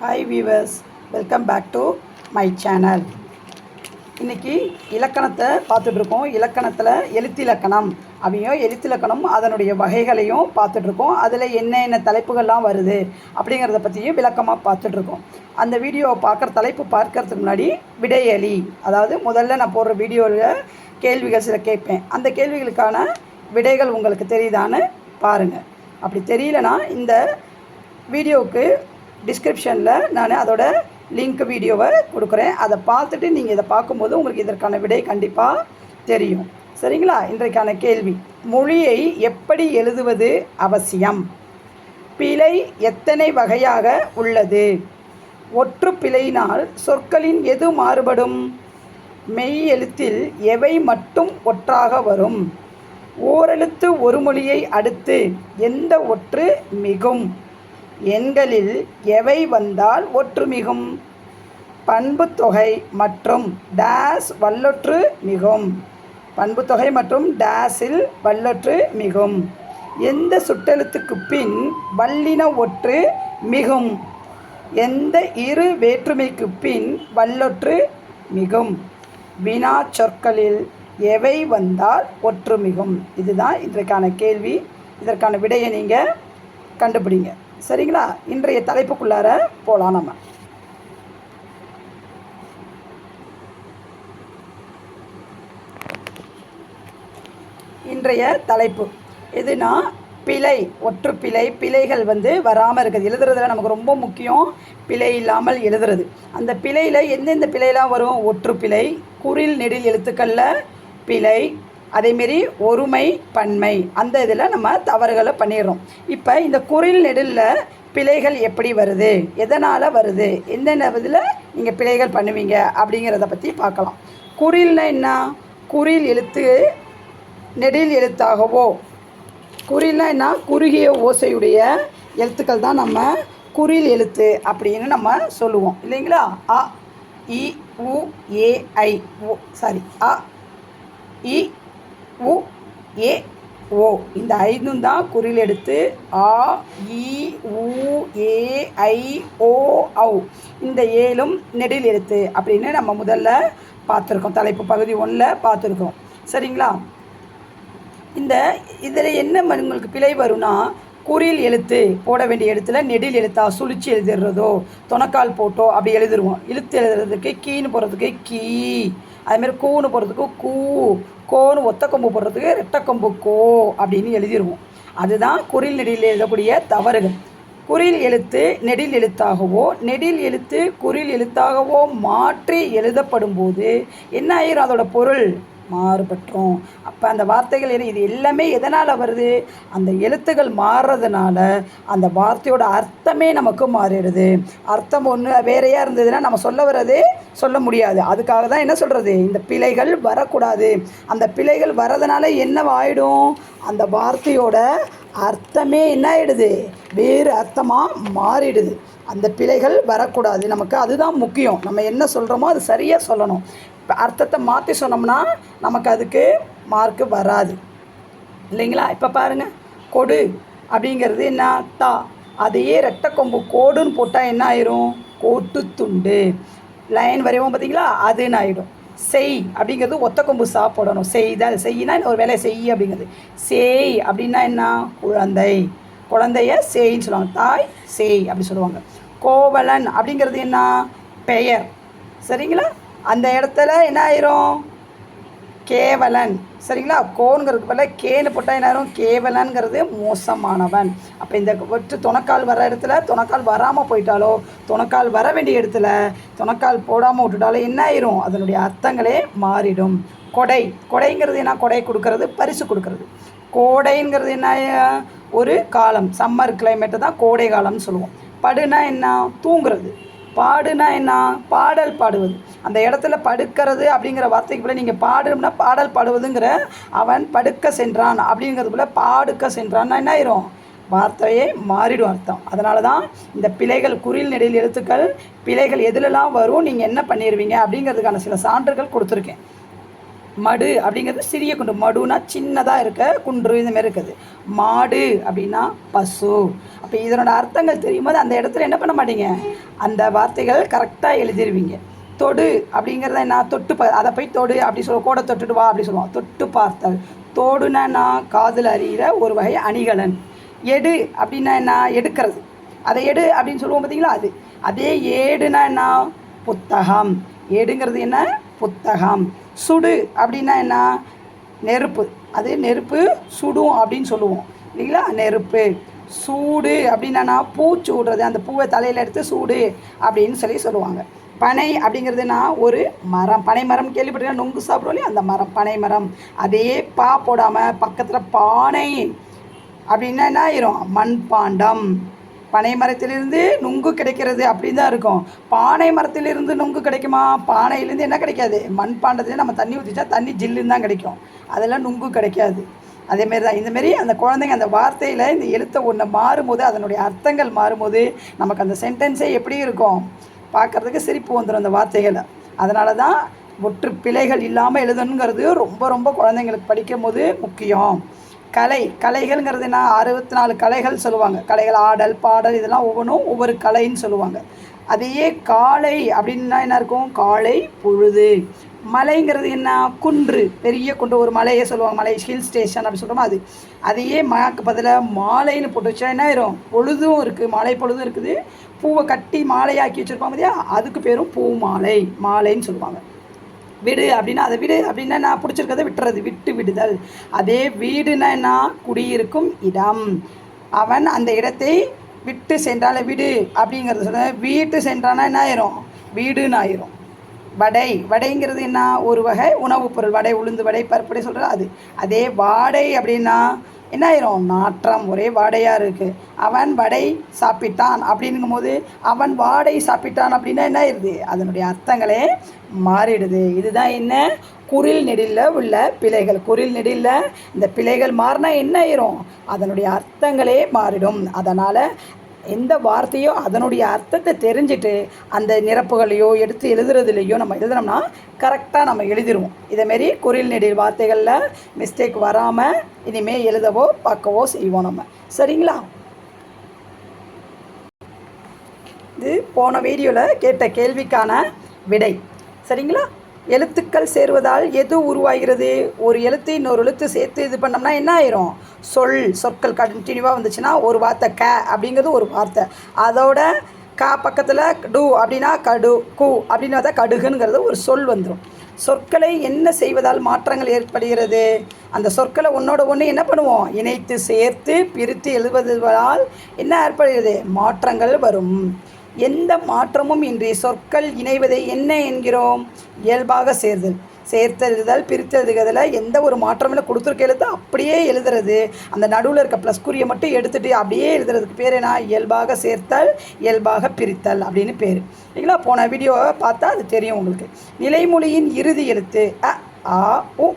Hi viewers welcome back to my channel இன்றைக்கி இலக்கணத்தை பார்த்துட்ருக்கோம். இலக்கணத்தில் எழுத்திலக்கணம் அவையும் எழுத்திலக்கணம் அதனுடைய வகைகளையும் பார்த்துட்ருக்கோம். அதில் என்னென்ன தலைப்புகள்லாம் வருது அப்படிங்கிறத பற்றியும் விளக்கமாக பார்த்துட்ருக்கோம். அந்த வீடியோவை பார்க்குற தலைப்பு பார்க்கறதுக்கு முன்னாடி விடையளி அதாவது முதல்ல நான் போடுற வீடியோவில் கேள்விகள் சில கேட்பேன். அந்த கேள்விகளுக்கான விடைகள் உங்களுக்கு தெரியுதான்னு பாருங்கள் அப்படி தெரியலனா இந்த வீடியோவுக்கு டிஸ்கிரிப்ஷனில் நான் அதோட லிங்க் வீடியோவை கொடுக்குறேன். அதை பார்த்துட்டு நீங்கள் இதை பார்க்கும்போது உங்களுக்கு இதற்கான விடை கண்டிப்பாக தெரியும். சரிங்களா? இன்றைக்கான கேள்வி. மொழியை எப்படி எழுதுவது அவசியம்? பிழை எத்தனை வகையாக உள்ளது? ஒற்று பிழையினால் சொற்களின் எது மாறுபடும்? மெய் எழுத்தில் எவை மட்டும் ஒற்றாக வரும்? ஓரெழுத்து ஒரு மொழியை அடுத்து எந்த ஒற்று மிகும்? எண்களில் எவை வந்தால் ஒற்றுமிகும்? பண்புத்தொகை மற்றும் டேஸ் வல்லொற்று மிகும். பண்புத்தொகை மற்றும் டேஸில் வல்லொற்று மிகும். எந்த சுட்டெழுத்துக்கு பின் வல்லின ஒற்று மிகும்? எந்த இரு வேற்றுமைக்கு பின் வல்லொற்று மிகும்? வினா சொற்களில் எவை வந்தால் ஒற்று மிகும் இதுதான் இதற்கான கேள்வி. இதற்கான விடையை நீங்கள் கண்டுபிடிங்க. சரிங்களா? இன்றைய தலைப்புக்குள்ளார போகலாம் நம்ம. இன்றைய தலைப்பு. எதுனா பிழை ஒற்று பிழை பிழைகள் வந்து வராமல் இருக்குது. எழுதுறதுல நமக்கு ரொம்ப முக்கியம் பிழை இல்லாமல் எழுதுறது. அந்த பிழையில் எந்தெந்த பிழையெல்லாம் வரும்? ஒற்று பிழை குரில் நெடில் எழுத்துக்களில் பிழை அதேமாரி ஒருமை பன்மை அந்த இதில் நம்ம தவறுகளை பண்ணிடுறோம் இப்போ இந்த குரில் நெடில் பிழைகள் எப்படி வருது? எதனால் வருது? எந்தெந்த இதில் நீங்கள் பிழைகள் பண்ணுவீங்க? அப்படிங்கிறத பற்றி பார்க்கலாம் குரில்னா என்ன? குறில் எழுத்து நெடில் எழுத்தாகவோ. குறில்னா என்ன? குறுகிய ஓசையுடைய எழுத்துக்கள் தான் நம்ம குறில் எழுத்து அப்படின்னு நம்ம சொல்லுவோம். இல்லைங்களா? அ இ உ ஏ ஐ ஓ சாரி அ இ உ ஏ ஓ. இந்த ஐந்தும் தான் குறில் எடுத்து ஆ இ உ ஏ ஐ ஓ ஔ. இந்த ஏழும் நெடில் எழுத்து அப்படின்னு நம்ம முதல்ல பார்த்துருக்கோம். தலைப்பு பகுதி ஒன்றில் பார்த்துருக்கோம். சரிங்களா? இந்த இதில் என்ன உங்களுக்கு பிழை வரும்னா குறில் எழுத்து போட வேண்டிய எழுத்துல நெடில் எழுத்தா சுழிச்சு எழுதிடுறதோ தொணக்கால் போட்டோ அப்படி எழுதிடுவோம் இழுத்து எழுதுறதுக்கு கீன்னு போகிறதுக்கு கீ. அதுமாரி கூன்னு போடுறதுக்கு கூ. கோன்னு ஒத்த கொம்பு போடுறதுக்கு ரெட்டை கொம்பு கோ அப்படின்னு எழுதிடுவோம் அதுதான் குறில் நெடில் எழுதக்கூடிய தவறுகள். குறில் எழுத்து நெடில் எழுத்தாகவோ நெடில் எழுத்து குறில் எழுத்தாகவோ மாற்றி எழுதப்படும் போது என்ன ஆயிரும் அதோட பொருள்? மாறுபட்டுரும் அப்போ அந்த வார்த்தைகள் இது எல்லாமே எதனால் வருது? அந்த எழுத்துக்கள் மாறுறதுனால அந்த வார்த்தையோட அர்த்தமே நமக்கு மாறிடுது. அர்த்தம் ஒன்று வேறையாக இருந்ததுன்னா நம்ம சொல்ல வர்றதே சொல்ல முடியாது. அதுக்காக தான் என்ன சொல்கிறது இந்த பிழைகள் வரக்கூடாது. அந்த பிழைகள் வரதுனால என்னவாயிடும் அந்த வார்த்தையோட அர்த்தமே என்ன ஆயிடுது? வேறு அர்த்தமாக மாறிடுது. அந்த பிழைகள் வரக்கூடாது. நமக்கு அதுதான் முக்கியம். நம்ம என்ன சொல்கிறோமோ அது சரியாக சொல்லணும். இப்போ அர்த்தத்தை மாற்றி சொன்னோம்னா நமக்கு அதுக்கு மார்க்கு வராது. இல்லைங்களா? இப்போ பாருங்கள் கொடு அப்படிங்கிறது என்ன? தா. அதையே ரெட்டை கொம்பு கோடுன்னு போட்டால் என்ன ஆயிரும்? கோட்டு துண்டு. லைன் வரைவோம் பார்த்தீங்களா அதுன்னு ஆயிடும்? செய் அப்படிங்கிறது ஒத்த கொம்பு சாப்பிடணும். செய்தல் செய்யினா ஒரு வேலையை செய் அப்படிங்கிறது. செய் அப்படின்னா என்ன? குழந்தை. குழந்தைய செய்ன்னு சொல்லுவாங்க. தாய் சேய் அப்படி சொல்லுவாங்க. கோவலன் அப்படிங்கிறது என்ன? பெயர். சரிங்களா? அந்த இடத்துல என்ன ஆயிரும்? கேவலன். சரிங்களா? கோனுங்கிறதுக்கு பதிலாக கேன்னு போட்டால் என்ன ஆயிரும்? கேவலன்கிறது மோசமானவன். அப்போ இந்த ஒற்று துணக்கால் வர இடத்துல துணக்கால் வராமல் போயிட்டாலோ துணக்கால் வர வேண்டிய இடத்துல துணக்கால் போடாமல் விட்டுட்டாலோ என்ன ஆயிரும்? அதனுடைய அர்த்தங்களே மாறிடும். கொடை. கொடைங்கிறது என்ன? கொடை கொடுக்கறது பரிசு கொடுக்கறது. கோடைங்கிறது என்ன ஒரு காலம். சம்மர் கிளைமேட்டை தான் கோடை காலம்னு சொல்லுவோம். படுனா என்ன? தூங்குறது. பாடுனா என்ன? பாடல் பாடுவது. அந்த இடத்துல படுக்கிறது அப்படிங்கிற வார்த்தைக்கு போல நீங்கள் பாடுனா பாடல் பாடுவதுங்கிற அவன் படுக்க சென்றான் அப்படிங்கிறது போல் பாடுக்க சென்றான்னா என்ன ஆயிரும்? வார்த்தையே மாறிடும் அர்த்தம். அதனால தான் இந்த பிழைகள் குறில் நெடில் எழுத்துக்கள் பிழைகள் எதுலலாம் வரும் நீங்கள் என்ன பண்ணிடுவீங்க அப்படிங்கிறதுக்கான சில சான்றுகள் கொடுத்துருக்கேன். மடு அப்படிங்கிறது சிறிய குண்டு. மடுனா சின்னதாக இருக்க குன்று இந்த மாதிரி இருக்குது. மாடு அப்படின்னா பசு. அப்போ இதனோட அர்த்தங்கள் தெரியும் போது அந்த இடத்துல என்ன பண்ண மாட்டீங்க? அந்த வார்த்தைகள் கரெக்டாக எழுதிருவீங்க. தொடு அப்படிங்கிறத நான் தொட்டு பா அதை போய் தொடு அப்படி சொல்ல கூட தொட்டுட்டு வா அப்படி சொல்லுவோம். தொட்டு பார்த்தல். தோடுனா நான் காதில் அறிகிற ஒரு வகை அணிகலன். எடு அப்படின்னா என்ன எடுக்கிறது. அதை எடு அப்படின்னு சொல்லுவோம் பார்த்தீங்களா? அது. அதே ஏடுனா என்ன புத்தகம். ஏடுங்கிறது என்ன? புத்தகம். சுடு அப்படின்னா என்ன? நெருப்பு. அது நெருப்பு சுடும் அப்படின்னு சொல்லுவோம். இல்லைங்களா? நெருப்பு. சூடு அப்படின்னா பூச்சு அந்த பூவை தலையில் எடுத்து சூடு அப்படின்னு சொல்லி சொல்லுவாங்க. பனை அப்படிங்கிறதுனா ஒரு மரம். பனை மரம் கேள்விப்பட்டீங்கன்னா நொங்கு சாப்பிடுவோம் அந்த மரம் பனை மரம். அதே பா போடாமல் பக்கத்தில் பானை அப்படின்னா என்ன ஆயிரும்? மண்பாண்டம் பனை மரத்திலிருந்து நுங்கு கிடைக்கிறது அப்படின்னு தான் இருக்கும். பானை மரத்திலிருந்து நுங்கு கிடைக்குமா? பானையிலேருந்து என்ன கிடைக்காது? மண்பாண்டத்துலேருந்து நம்ம தண்ணி ஊற்றிச்சா தண்ணி ஜில்லுன்னு தான் கிடைக்கும். அதெல்லாம் நுங்கு கிடைக்காது. அதேமாரி தான். இந்தமாரி அந்த குழந்தைங்க அந்த வார்த்தையில் இந்த எழுத்தை ஒன்று மாறும்போது அதனுடைய அர்த்தங்கள் மாறும்போது நமக்கு அந்த சென்டென்ஸே எப்படி இருக்கும்? பார்க்குறதுக்கு சிரிப்பு வந்துடும் அந்த வார்த்தைகளை. அதனால தான் ஒற்று பிழைகள் இல்லாமல் எழுதணுங்கிறது ரொம்ப ரொம்ப குழந்தைங்களுக்கு படிக்கும் போது முக்கியம். கலை கலைகள்ங்கிறது என்ன? அறுபத்தி நாலு கலைகள் சொல்லுவாங்க. கலைகள் ஆடல் பாடல் இதெல்லாம் ஒவ்வொன்றும் ஒவ்வொரு கலைன்னு சொல்லுவாங்க. அதையே காலை அப்படின்னா என்ன இருக்கும்? காலை பொழுது. மலைங்கிறது என்ன? குன்று. பெரிய குன்று ஒரு மலையை சொல்லுவாங்க. மலை ஹில் ஸ்டேஷன் அப்படின்னு சொல்கிறோமா அது. அதையே மாக்கு பதிலாக மாலைன்னு போட்டு வச்சா என்ன ஆயிரும்? பொழுதும் இருக்குது மாலை பொழுதும் இருக்குது. பூவை கட்டி மாலையாக்கி வச்சுருப்பாங்க பார்த்தியா அதுக்கு பேரும் பூ மாலை மாலைன்னு சொல்லுவாங்க. விடு அப்படின்னா அதை விடு அப்படின்னா நான் பிடிச்சிருக்கதை விட்டுறது விட்டு விடுதல். அதே வீடுனா என்ன? குடியிருக்கும் இடம். அவன் அந்த இடத்தை விட்டு சென்றால விடு அப்படிங்கிறத சொல்ல வீட்டு சென்றானா என்ன ஆயிரும்? வீடுன்னு ஆயிரும். வடை வடைங்கிறது என்ன? ஒரு வகை உணவுப் பொருள். வடை உளுந்து வடை பருப்படை சொல்கிற அது. அதே வாடை அப்படின்னா என்ன ஆயிரும்? நாற்றம் ஒரே வாடையாக இருக்குது அவன் வடை சாப்பிட்டான் அப்படிங்கும்போது அவன் வாடை சாப்பிட்டான் அப்படின்னா என்ன ஆயிடுது? அதனுடைய அர்த்தங்களே மாறிடுது. இதுதான் என்ன? குரில் நெடிலில் உள்ள பிழைகள். குரில் நெடிலில் இந்த பிழைகள் மாறினா என்ன ஆயிரும்? அதனுடைய அர்த்தங்களே மாறிடும். அதனால் எந்த வார்த்தையோ அதனுடைய அர்த்தத்தை தெரிஞ்சுட்டு அந்த நிரப்புகளையோ எடுத்து எழுதுறதுலையோ நம்ம எழுதுனோம்னா கரெக்டாக நம்ம எழுதிடுவோம் இதேமாரி குரில் நெடில் வார்த்தைகளில் மிஸ்டேக் வராமல் இனிமேல் எழுதவோ பார்க்கவோ செய்வோம் நம்ம. சரிங்களா? இது போன வீடியோவில் கேட்ட கேள்விக்கான விடை. சரிங்களா? எழுத்துக்கள் சேருவதால் எது உருவாகிறது? ஒரு எழுத்து இன்னொரு எழுத்து சேர்த்து இது பண்ணோம்னா என்ன ஆயிரும்? சொல் சொற்கள் கண்டினியூவாக வந்துச்சுன்னா ஒரு வார்த்தை க அப்படிங்கிறது ஒரு வார்த்தை. அதோட க பக்கத்தில் டு அப்படின்னா கடு கு அப்படின்னு தான் கடுகுங்கிறது ஒரு சொல் வந்துடும் சொற்களை என்ன செய்வதால் மாற்றங்கள் ஏற்படுகிறது? அந்த சொற்களை ஒன்றோட ஒன்று என்ன பண்ணுவோம்? இணைத்து சேர்த்து பிரித்து எழுதுவதால் என்ன ஏற்படுகிறது? மாற்றங்கள் வரும். எந்த மாற்றமும் இன்றி சொற்கள் இணைவதை என்ன என்கிறோம்? இயல்பாக சேர்தல். சேர்த்தெழுதல் பிரித்தெழுதுகிறதுல எந்த ஒரு மாற்றமும் கொடுத்துருக்க எழுத்து அப்படியே எழுதுறது. அந்த நடுவில் இருக்க ப்ளஸ் குறியை மட்டும் எடுத்துகிட்டு அப்படியே எழுதுறதுக்கு பேர் என்ன? இயல்பாக சேர்த்தல் இயல்பாக பிரித்தல் அப்படின்னு பேர். இல்லைங்களா போன வீடியோவை பார்த்தா அது தெரியும் உங்களுக்கு. நிலைமொழியின் இறுதி எழுத்து அ ஆ உ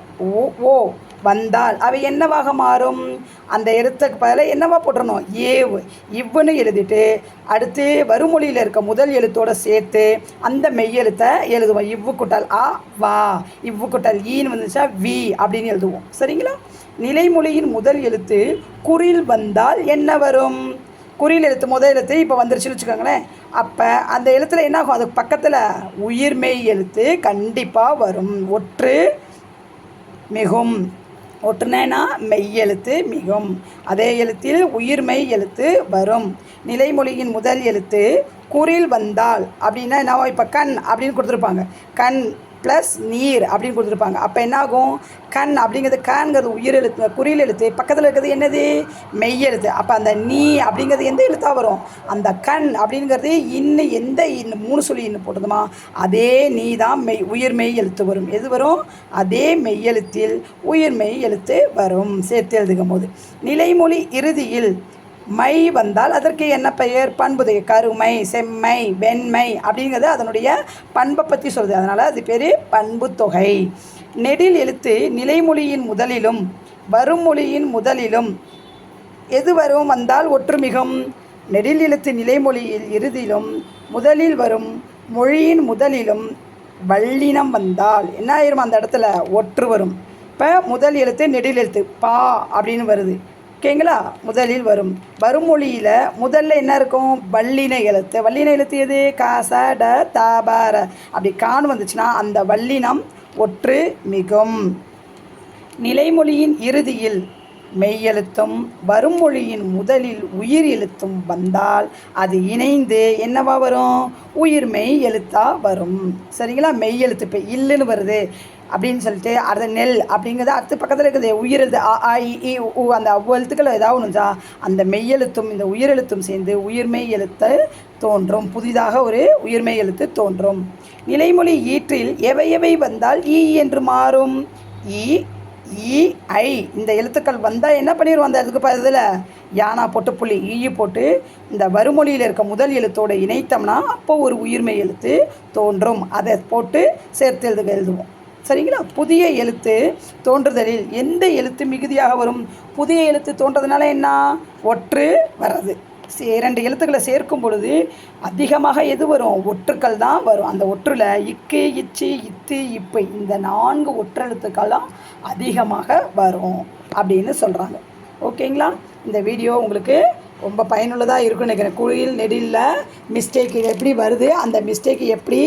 ஓ. வந்தால் அவை என்னவாக மாறும்? அந்த எழுத்துக்கு பதிலாக என்னவா போட்டுறணும்? ஏவு. இவ்வுன்னு எழுதிட்டு அடுத்து வருமொழியில் இருக்க முதல் எழுத்தோட சேர்த்து அந்த மெய்யெழுத்தை எழுதுவோம். இவ்வு குட்டல் ஆ வா. இவ்வு குட்டல் ஈன்னு வந்துச்சா வி அப்படின்னு எழுதுவோம். சரிங்களா? நிலைமொழியின் முதல் எழுத்து குறில் வந்தால் என்ன வரும்? குறியில் எழுத்து முதல் எழுத்து இப்போ வந்துருச்சுன்னு வச்சுக்கோங்களேன். அப்போ அந்த எழுத்தில் என்ன ஆகும் அதுக்கு பக்கத்தில் உயிர்மெய் எழுத்து கண்டிப்பாக வரும். ஒற்று மிகும். ஒட்டுனேனா மெய்யெழுத்து மிகும். அதே எழுத்தில் உயிர்மெய் எழுத்து வரும். நிலைமொழியின் முதல் எழுத்து குரில் வந்தால் அப்படின்னா என்ன இப்போ கண் அப்படின்னு கொடுத்துருப்பாங்க. கண் ப்ளஸ் நீர் அப்படின்னு கொடுத்துருப்பாங்க. அப்போ என்ன ஆகும் கண் அப்படிங்கிறது கண்ங்கிறது உயிர் எழுத்து குறியில் எழுத்து. பக்கத்தில் இருக்கிறது என்னது? மெய் எழுத்து. அப்போ அந்த நீ அப்படிங்கிறது எந்த எழுத்தாக வரும்? அந்த கண் அப்படிங்கிறது இன்னும் எந்த இன்னு மூணு சொல்லி இன்னும் போட்டதுமா? அதே நீ தான் மெய் உயிர் மெய் எழுத்து வரும். எது வரும்? அதே மெய் எழுத்தில் உயிர் மெய் எழுத்து வரும். சேர்த்து எழுதுகும் போது நிலைமொழி இறுதியில் மை வந்தால் அதற்கு என்ன பெயர்? பண்புதை கருமை செம்மை வெண்மை அப்படிங்கிறது அதனுடைய பண்பை பற்றி சொல்லுது. அதனால் அது பேர் பண்பு தொகை நெடில் எழுத்து நிலைமொழியின் முதலிலும் வருமொழியின் முதலிலும் எது வரும் வந்தால் ஒற்றுமிகும். நெடில் எழுத்து நிலைமொழியில் இறுதியிலும் முதலில் வரும் மொழியின் முதலிலும் வள்ளினம் வந்தால். என்ன ஆயிரும் அந்த இடத்துல? ஒற்று வரும். இப்போ முதல் எழுத்து நெடில் எழுத்து பா அப்படின்னு வருது. ஓகேங்களா? முதலில் வரும். வருமொழியில் முதல்ல என்ன இருக்கும்? வல்லின எழுத்து. வல்லின எழுத்து எது? காச ட தாபார அப்படி கான் வந்துச்சுன்னா அந்த வல்லினம் ஒற்று மிகும். நிலைமொழியின் இறுதியில் மெய்யெழுத்தும் வருமொழியின் முதலில் உயிர் எழுத்தும் வந்தால் அது இணைந்து என்னவா வரும்? உயிர் மெய் எழுத்தா வரும். சரிங்களா? மெய் எழுத்து இப்போ இல்லுன்னு வருது. அப்படின்னு சொல்லிட்டு அடுத்த நெல் அப்படிங்கிறது அடுத்த பக்கத்தில் இருக்குது. உயிரெழுத்து அ ஆ இ உ அந்த அவ்வளோ எழுத்துக்கள் ஏதாவது ஒன்றுச்சா அந்த மெய்யெழுத்தும் இந்த உயிரெழுத்தும் சேர்ந்து உயிர்மெய் எழுத்து தோன்றும். புதிதாக ஒரு உயிர்மெய் எழுத்து தோன்றும். நிலைமொழி ஈற்றில் எவை எவை வந்தால் ஈ என்று மாறும். ஈ ஈ ஐ. இந்த எழுத்துக்கள் வந்தால் என்ன பண்ணிடுவோம் அந்த இதுக்கு பதில் யானா போட்டு புள்ளி ஈ போட்டு இந்த வறுமொழியில் இருக்க முதல் எழுத்தோடு இணைத்தோம்னா அப்போ ஒரு உயிர்மை எழுத்து தோன்றும். அதை போட்டு சேர்த்து எழுதுக எழுதுவோம். சரிங்களா? புதிய எழுத்து தோன்றுதலில் எந்த எழுத்து மிகுதியாக வரும்? புதிய எழுத்து தோன்றதுனால என்ன? ஒற்று வர்றது. இரண்டு எழுத்துக்களை சேர்க்கும் பொழுது அதிகமாக எது வரும்? ஒற்றுக்கள் தான் வரும். அந்த ஒற்றில் இக்கு இச்சு இத்து இப்பு இந்த நான்கு ஒற்றெழுத்துக்கள்லாம் அதிகமாக வரும் அப்படின்னு சொல்கிறாங்க ஓகேங்களா? இந்த வீடியோ உங்களுக்கு ரொம்ப பயனுள்ளதாக இருக்கும்னு நினைக்கிறேன். குழியில் நெடிலில் மிஸ்டேக் எப்படி வருது அந்த மிஸ்டேக் எப்படி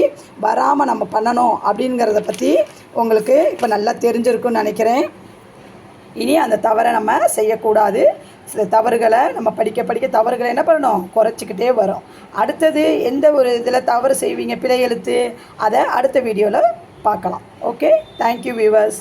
வராமல் நம்ம பண்ணணும் அப்படிங்கிறத பற்றி உங்களுக்கு இப்போ நல்லா தெரிஞ்சிருக்குன்னு நினைக்கிறேன். இனி அந்த தவறை நம்ம செய்யக்கூடாது. சில தவறுகளை நம்ம படிக்க படிக்க தவறுகளை என்ன பண்ணணும்? குறைச்சிக்கிட்டே வரும். அடுத்தது எந்த ஒரு இதில் தவறு செய்வீங்க? பிழை எழுத்து அதை அடுத்த வீடியோவில் பார்க்கலாம். Okay thank you viewers